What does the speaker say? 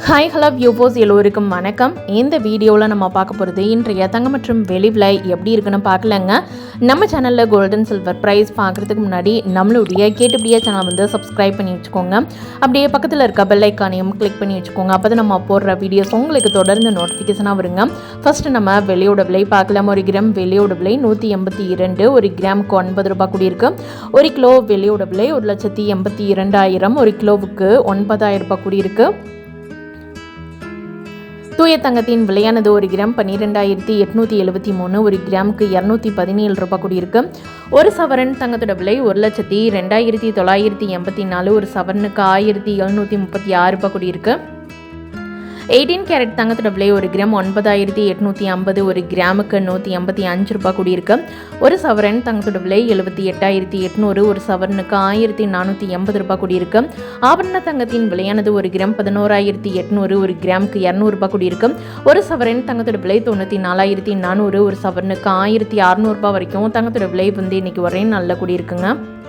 Hi hello வியூவோஸ் எல்லோருக்கும் வணக்கம். இந்த வீடியோவில் நம்ம பார்க்க போகிறது இன்றைய தங்கம் மற்றும் வெளி விலை எப்படி இருக்குன்னு பார்க்கலங்க. நம்ம சேனலில் கோல்டன் சில்வர் ப்ரைஸ் பார்க்குறதுக்கு முன்னாடி நம்மளுடைய கேட்டுப்படியே சேனல் வந்து சப்ஸ்கிரைப் பண்ணி வச்சுக்கோங்க. அப்படியே பக்கத்தில் இருக்க பெல் ஐக்கானையும் கிளிக் பண்ணி வச்சுக்கோங்க. அப்போ நம்ம போடுற வீடியோஸ் உங்களுக்கு தொடர்ந்து நோட்டிஃபிகேஷனாக வருங்க. ஃபஸ்ட்டு நம்ம வெளியோட விலை பார்க்கலாம். ஒரு கிராம் வெளியோட விலை நூற்றி எண்பத்தி இரண்டு ஒரு கிராமுக்கு ஒன்பது ரூபாய் கூடியிருக்கு. ஒரு கிலோ வெளியோட விலை ஒரு லட்சத்தி எண்பத்தி இரண்டாயிரம் ஒரு கிலோவுக்கு ஒன்பதாயிரம் ரூபாய் கூடியிருக்கு. தூய தங்கத்தின் விலையானது ஒரு கிராம் பன்னிரெண்டாயிரத்தி எட்நூற்றி எழுபத்தி மூணு ஒரு கிராமுக்கு இரநூத்தி பதினேழு ரூபாய் கூடியிருக்கு. ஒரு சவரன் தங்கத்தோட விலை ஒரு லட்சத்தி ரெண்டாயிரத்தி தொள்ளாயிரத்தி எண்பத்தி நாலு ஒரு சவரனுக்கு ஆயிரத்தி எழுநூற்றி முப்பத்தி ஆறு ரூபாய் கூடியிருக்கு. எயிட்டீன் கேரட் தங்கத்தோட விலை ஒரு கிராம் ஒன்பதாயிரத்தி எட்நூற்றி ஐம்பது ஒரு கிராமுக்கு நூற்றி எண்பத்தி அஞ்சு ரூபாய் கூடியிருக்கு. ஒரு சவரன் தங்கத்தோட விலை எழுபத்தி எட்டாயிரத்தி எட்நூறு ஒரு சவரனுக்கு ஆயிரத்தி நானூற்றி எண்பது ரூபாய் கூடியிருக்கு. ஆபரண தங்கத்தின் விலையானது ஒரு கிராம் பதினோராயிரத்தி எட்நூறு ஒரு கிராமுக்கு இரநூறுபா கூடியிருக்கு. ஒரு சவரன் தங்கத்தோட விலை தொண்ணூற்றி நாலாயிரத்தி நானூறு ஒரு சவரனுக்கு ஆயிரத்தி அறநூறுபா வரைக்கும் தங்கத்தோட விலை வந்து இன்னைக்கு ஒரே நல்ல கூடியிருக்குங்க.